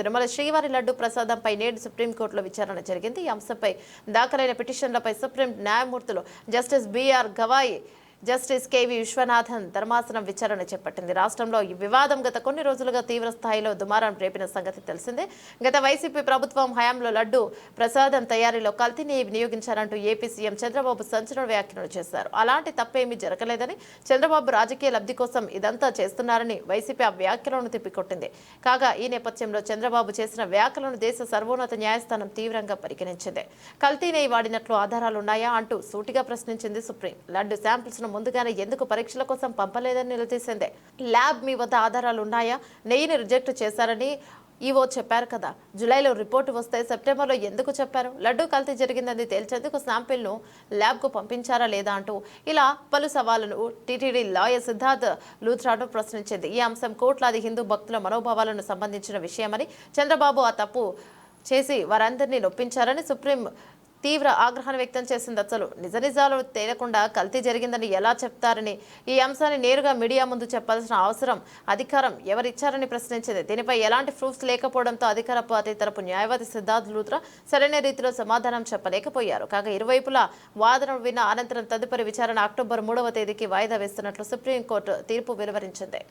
తిరుమల శ్రీవారి లడ్డు ప్రసాదంపై నేడు సుప్రీంకోర్టులో విచారణ జరిగింది. ఈ అంశంపై దాఖలైన పిటిషన్లపై సుప్రీం న్యాయమూర్తులు justice B R Gavai justice K V Viswanathan ధర్మాసనం విచారణ చేపట్టింది. రాష్ట్రంలో ఈ వివాదం గత కొన్ని రోజులుగా తీవ్ర స్థాయిలో దుమారం రేపిన సంగతి తెలిసిందే. గత వైసీపీ ప్రభుత్వం హయాంలో లడ్డు ప్రసాదం తయారీలో కల్తీని వినియోగించారంటూ ఏపీ సీఎం చంద్రబాబు సంచలన వ్యాఖ్యలు చేశారు. అలాంటి తప్పేమీ జరగలేదని చంద్రబాబు రాజకీయ లబ్ధి కోసం ఇదంతా చేస్తున్నారని వైసీపీ ఆ వ్యాఖ్యలను తిప్పికొట్టింది. కాగా ఈ నేపథ్యంలో చంద్రబాబు చేసిన వ్యాఖ్యలను దేశ సర్వోన్నత న్యాయస్థానం తీవ్రంగా పరిగణించింది. కల్తీ వాడినట్లు ఆధారాలున్నాయా అంటూ సూటిగా ప్రశ్నించింది సుప్రీం. లడ్డు శాంపిల్స్ను ముందుగానే ఎందుకు పరీక్షల కోసం పంపలేదని నిలదీసింది. ల్యాబ్ మీ వద్ద ఆధారాలు ఉన్నాయా నెయ్యిని రిజెక్ట్ చేశారని ఈవో చెప్పారు కదా. జూలైలో రిపోర్టు వస్తే సెప్టెంబర్లో ఎందుకు చెప్పారు? లడ్డు కల్తీ జరిగిందని తేల్చేందుకు శాంపిల్ను ల్యాబ్కు పంపించారా లేదా అంటూ ఇలా పలు సవాళ్ళను టీటీడీ లాయర్ సిద్ధార్థ్ లూథ్రాను ప్రశ్నించింది. ఈ అంశం కోట్లాది హిందూ భక్తుల మనోభావాలను సంబంధించిన విషయమని చంద్రబాబు ఆ తప్పు చేసి వారందరినీ నొప్పించారని సుప్రీం తీవ్ర ఆగ్రహాన్ని వ్యక్తం చేసింది అసలు. నిజ నిజాలు తేలకుండా కల్తీ జరిగిందని ఎలా చెప్తారని ఈ అంశాన్ని నేరుగా మీడియా ముందు చెప్పాల్సిన అవసరం అధికారం ఎవరిచ్చారని ప్రశ్నించింది. దీనిపై ఎలాంటి ప్రూఫ్స్ లేకపోవడంతో అధికార పార్టీ తరపు న్యాయవాది సిద్ధార్థ్ లూత్రా సరైన రీతిలో సమాధానం చెప్పలేకపోయారు. కాగా ఇరువైపులా వాదనలు విన్న అనంతరం తదుపరి విచారణ అక్టోబర్ మూడవ తేదీకి వాయిదా వేస్తున్నట్లు సుప్రీంకోర్టు తీర్పు వెలువరించింది.